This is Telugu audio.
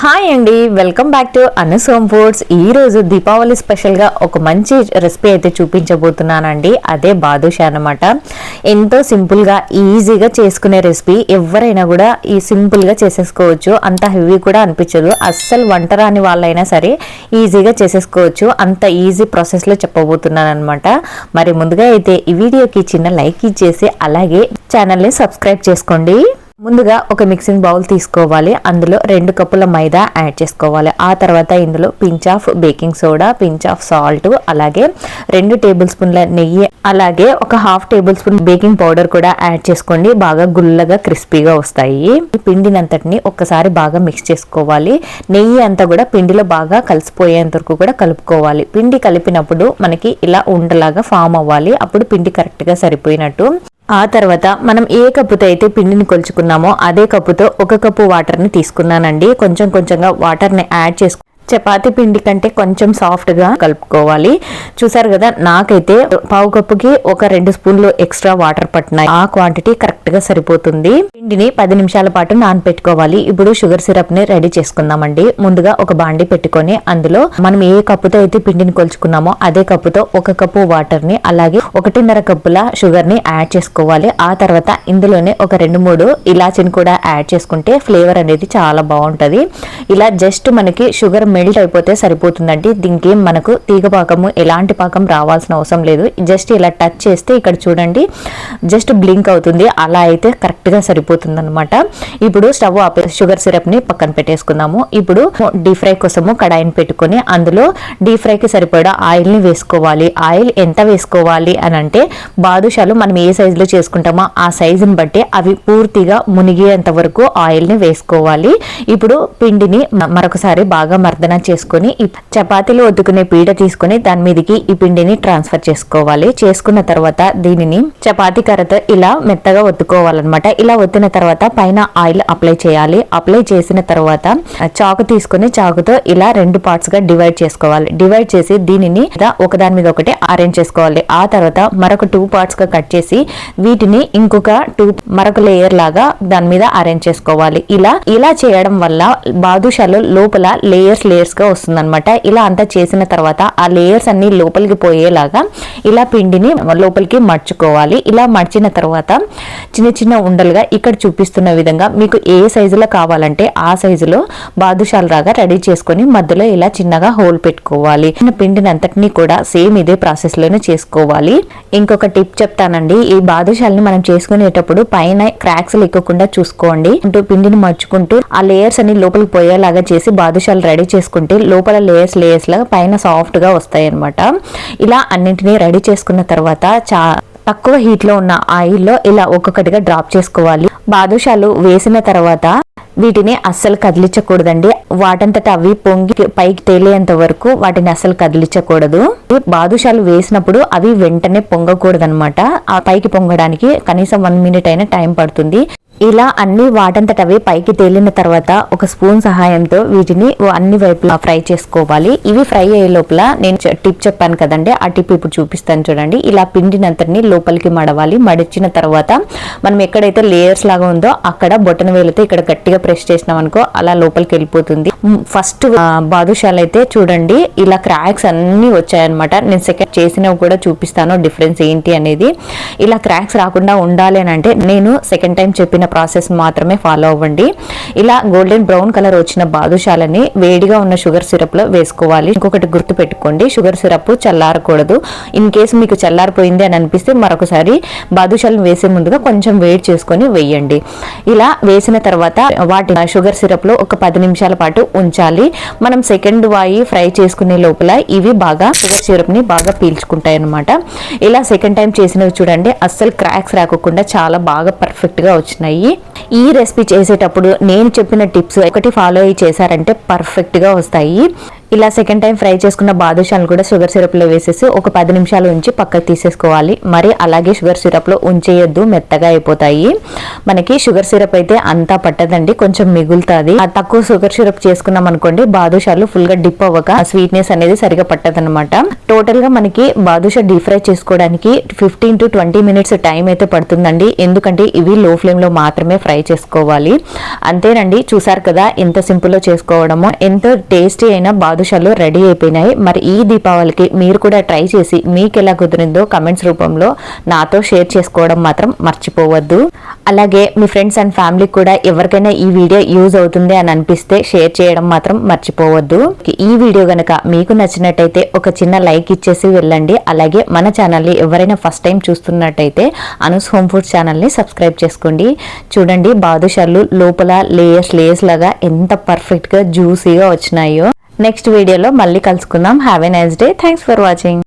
హాయ్ అండి welcome back to Anus home foods ఈ రోజు దీపావళి స్పెషల్గా ఒక మంచి రెసిపీ అయితే చూపించబోతున్నానండి. అదే బాదుషా అన్నమాట. ఎంతో సింపుల్గా ఈజీగా చేసుకునే రెసిపీ ఎవరైనా కూడా ఈ సింపుల్గా చేసేసుకోవచ్చు. అంత హెవీ కూడా అనిపించదు. అస్సలు వంట రాని వాళ్ళైనా సరే ఈజీగా చేసేసుకోవచ్చు. అంత ఈజీ ప్రాసెస్లో చెప్పబోతున్నాను అనమాట మరి ముందుగా అయితే ఈ వీడియోకి చిన్న లైక్ ఇచ్చేసి అలాగే ఛానల్ని సబ్స్క్రైబ్ చేసుకోండి. ముందుగా ఒక మిక్సింగ్ బౌల్ తీసుకోవాలి. అందులో రెండు కప్పుల మైదా యాడ్ చేసుకోవాలి. ఆ తర్వాత ఇందులో pinch of baking soda pinch of salt అలాగే రెండు టేబుల్ స్పూన్ల నెయ్యి అలాగే ఒక half tablespoon baking powder కూడా యాడ్ చేసుకోండి. బాగా గుల్లగా క్రిస్పీగా వస్తాయి. పిండినంతటిని ఒక్కసారి బాగా మిక్స్ చేసుకోవాలి. నెయ్యి అంతా కూడా పిండిలో బాగా కలిసిపోయేంత వరకు కూడా కలుపుకోవాలి. పిండి కలిపినప్పుడు మనకి ఇలా ఉండలాగా ఫామ్ అవ్వాలి. అప్పుడు పిండి కరెక్ట్గా సరిపోయినట్టు. ఆ తర్వాత మనం ఏ కప్పుతో అయితే పిండిని కొలుచుకున్నామో అదే కప్పుతో ఒక కప్పు వాటర్ని తీసుకున్నానండి. కొంచెం కొంచెంగా వాటర్ని యాడ్ చేసుకు చపాతీ పిండి కంటే కొంచెం సాఫ్ట్గా కలుపుకోవాలి. చూసారు కదా నాకైతే పావు కప్పుకి ఒక రెండు స్పూన్లు ఎక్స్ట్రా వాటర్ పట్టినాయి. ఆ క్వాంటిటీ కరెక్ట్గా సరిపోతుంది. పిండిని పది నిమిషాల పాటు నానపెట్టుకోవాలి. ఇప్పుడు షుగర్ సిరప్ని రెడీ చేసుకుందామండి. ముందుగా ఒక బాండి పెట్టుకొని అందులో మనం ఏ కప్పుతో అయితే పిండిని కొలుచుకున్నామో అదే కప్పుతో ఒక కప్పు వాటర్ని అలాగే ఒకటిన్నర కప్పుల షుగర్ని యాడ్ చేసుకోవాలి. ఆ తర్వాత ఇందులోనే ఒక రెండు మూడు ఇలాచిని కూడా యాడ్ చేసుకుంటే ఫ్లేవర్ అనేది చాలా బాగుంటుంది. ఇలా జస్ట్ మనకి షుగర్ మెల్ట్ అయిపోతే సరిపోతుందండి. దీనికి మనకు తీగ పాకము ఎలాంటి పాకం రావాల్సిన అవసరం లేదు. జస్ట్ ఇలా టచ్ చేస్తే ఇక్కడ చూడండి జస్ట్ బ్లింక్ అవుతుంది. అలా అయితే కరెక్ట్గా సరిపోతుంది అనమాట ఇప్పుడు స్టవ్ ఆపే షుగర్ సిరప్ని పక్కన పెట్టేసుకుందాము. ఇప్పుడు డీప్ ఫ్రై కోసము కడాయిని పెట్టుకొని అందులో డీప్ ఫ్రైకి సరిపడా ఆయిల్ని వేసుకోవాలి. ఆయిల్ ఎంత వేసుకోవాలి అని అంటే బాదుషాలు మనం ఏ సైజులో చేసుకుంటామో ఆ సైజుని బట్టి అవి పూర్తిగా మునిగేంత వరకు ఆయిల్ని వేసుకోవాలి. ఇప్పుడు పిండిని మరొకసారి బాగా మర్దన చేసుకొని ఈ చపాతీలు ఒత్తుకునే పీట తీసుకొని దాని మీదకి ఈ పిండిని ట్రాన్స్ఫర్ చేసుకోవాలి. చేసుకున్న తర్వాత దీనిని చపాతీ కర్రతో ఇలా మెత్తగా ఒత్తుకోవాలన్నమాట. ఇలా ఒత్తిన తర్వాత పైన ఆయిల్ అప్లై చేయాలి. అప్లై చేసిన తర్వాత చాకు తీసుకొని చాకుతో ఇలా రెండు పార్ట్స్గా డివైడ్ చేసుకోవాలి. డివైడ్ చేసి దీనిని ఒక ఒకదాని మీద ఒకటి అరేంజ్ చేసుకోవాలి. ఆ తర్వాత మరొక టూ పార్ట్స్గా కట్ చేసి వీటిని ఇంకొక టూ మరొక లేయర్ లాగా దాని మీద అరేంజ్ చేసుకోవాలి. ఇలా ఇలా చేయడం వల్ల బాదుషాలు లోపల లేయర్స్ లేయర్స్గా వస్తుంది ఇలా అంతా చేసిన తర్వాత ఆ లేయర్స్ అన్ని లోపలికి పోయేలాగా ఇలా పిండిని లోపలికి మర్చుకోవాలి. ఇలా మర్చిన తర్వాత చిన్న చిన్న ఉండలుగా ఇక్కడ చూపిస్తున్న విధంగా మీకు ఏ సైజులో కావాలంటే ఆ సైజులో బాదుషాలు లాగా రెడీ చేసుకొని మధ్యలో ఇలా చిన్నగా హోల్ పెట్టుకోవాలి. చిన్న పిండిని అంతటినీ కూడా సేమ్ ఇదే ప్రాసెస్లోనే చేసుకోవాలి. ఇంకొక టిప్ చెప్తానండి. ఈ బాదుషాలని మనం చేసుకునేటప్పుడు పైన క్రాక్స్ లేకుండా చూసుకోండి. అంటూ పిండిని మర్చుకుంటూ ఆ లేయర్స్ అన్ని లోపలికి పోయేలాగా చేసి బాదుషాలు రెడీ చేసుకుంటే లోపల లేయర్స్ లేయర్స్ లాగా పైన సాఫ్ట్గా వస్తాయి అనమాట ఇలా అన్నింటినీ రెడీ చేసుకున్న తర్వాత చా తక్కువ హీట్లో ఉన్న ఆయిల్లో ఇలా ఒక్కొక్కటిగా డ్రాప్ చేసుకోవాలి. బాదుషాలు వేసిన తర్వాత వీటిని అస్సలు కదిలించకూడదండి. వాటంతట అవి పొంగి పైకి తేలేంత వరకు వాటిని అస్సలు కదిలించకూడదు. బాదుషాలు వేసినప్పుడు అవి వెంటనే పొంగకూడదనమాట ఆ పైకి పొంగడానికి కనీసం వన్ మినిట్ అయినా టైం పడుతుంది. ఇలా అన్ని వాటంతట అవి పైకి తేలిన తర్వాత ఒక స్పూన్ సహాయంతో వీటిని అన్ని వైపులా ఫ్రై చేసుకోవాలి. ఇవి ఫ్రై అయ్యే లోపల నేను టిప్ చెప్పాను కదండి ఆ టిప్ ఇప్పుడు చూపిస్తాను చూడండి. ఇలా పిండినంతటిని లోపలికి మడవాలి. మడిచిన తర్వాత మనం ఎక్కడైతే లేయర్స్ లాగా ఉందో అక్కడ బొట్టన వేలతో ఇక్కడ గట్టిగా ప్రెస్ చేసినాం అనుకో అలా లోపలికి వెళ్ళిపోతుంది. ఫస్ట్ బాదుషాలు అయితే చూడండి ఇలా క్రాక్స్ అన్ని వచ్చాయన్నమాట. నేను సెకండ్ చేసినవి కూడా చూపిస్తాను డిఫరెన్స్ ఏంటి అనేది. ఇలా క్రాక్స్ రాకుండా ఉండాలి అని అంటే నేను సెకండ్ టైం చెప్పిన ప్రాసెస్ మాత్రమే ఫాలో అవ్వండి. ఇలా గోల్డెన్ బ్రౌన్ కలర్ వచ్చిన బాదుషాలని వేడిగా ఉన్న షుగర్ సిరప్లో వేసుకోవాలి. ఇంకొకటి గుర్తు పెట్టుకోండి షుగర్ సిరప్ చల్లారకూడదు. ఇన్ కేసు మీకు చల్లారిపోయింది అని అనిపిస్తే మరొకసారి బాదుషాలను వేసే ముందుగా కొంచెం వేడి చేసుకొని వేయండి. ఇలా వేసిన తర్వాత వాటి షుగర్ సిరప్లో ఒక పది నిమిషాల పాటు ఉంచాలి. మనం సెకండ్ వాయి ఫ్రై చేసుకునే లోపల ఇవి బాగా షుగర్ సిరప్ని బాగా పీల్చుకుంటాయి అనమాట ఇలా సెకండ్ టైం చేసినవి చూడండి అస్సలు క్రాక్స్ రాకుండా చాలా బాగా పర్ఫెక్ట్గా వచ్చినాయి ఈ రెసిపీ చేసేటప్పుడు నేను చెప్పిన టిప్స్ ఒకటి ఫాలో అయ్యి చేశారంటే పర్ఫెక్ట్గా వస్తాయి. ఇలా సెకండ్ టైం ఫ్రై చేసుకున్న బాదుషాలు కూడా షుగర్ సిరప్లో వేసేసి ఒక పది నిమిషాలు ఉంచి పక్కకు తీసేసుకోవాలి. మరి అలాగే షుగర్ సిరప్లో ఉంచేయద్దు మెత్తగా అయిపోతాయి. మనకి షుగర్ సిరప్ అయితే అంతా పట్టదండి కొంచెం మిగులుతుంది. తక్కువ షుగర్ సిరప్ చేసుకున్నాం అనుకోండి బాదుషాలు ఫుల్గా డిప్ అవ్వక స్వీట్నెస్ అనేది సరిగా పట్టదనమాట టోటల్గా మనకి బాదుషా డీప్ ఫ్రై చేసుకోవడానికి fifteen to twenty minutes time అయితే పడుతుందండి. ఎందుకంటే ఇవి లో ఫ్లేమ్లో మాత్రమే ఫ్రై చేసుకోవాలి. అంతేనండి చూసారు కదా ఎంత సింపుల్లో చేసుకోవడమో. ఎంతో టేస్టీ అయిన బాదుషాలు రెడీ అయిపోయినాయి. మరి ఈ దీపావళికి మీరు కూడా ట్రై చేసి మీకు ఎలా కుదిరిందో కమెంట్స్ రూపంలో నాతో షేర్ చేసుకోవడం మాత్రం మర్చిపోవద్దు. అలాగే మీ ఫ్రెండ్స్ అండ్ ఫ్యామిలీకి కూడా ఎవరికైనా ఈ వీడియో యూజ్ అవుతుంది అని అనిపిస్తే షేర్ చేయడం మాత్రం మర్చిపోవద్దు. ఈ వీడియో గనక మీకు నచ్చినట్టయితే ఒక చిన్న లైక్ ఇచ్చేసి వెళ్ళండి. అలాగే మన ఛానల్ని ఎవరైనా ఫస్ట్ టైం చూస్తున్నట్టయితే అనుస్ హోమ్ ఫుడ్ ఛానల్ని సబ్స్క్రైబ్ చేసుకోండి. చూడండి బాదుషాలు లోపల లేయర్స్ లేయర్స్ లాగా ఎంత పర్ఫెక్ట్గా జ్యూసీగా వచ్చినాయో. నెక్స్ట్ వీడియోలో మళ్ళీ కలుసుకుందాం. Have a nice day thanks for watching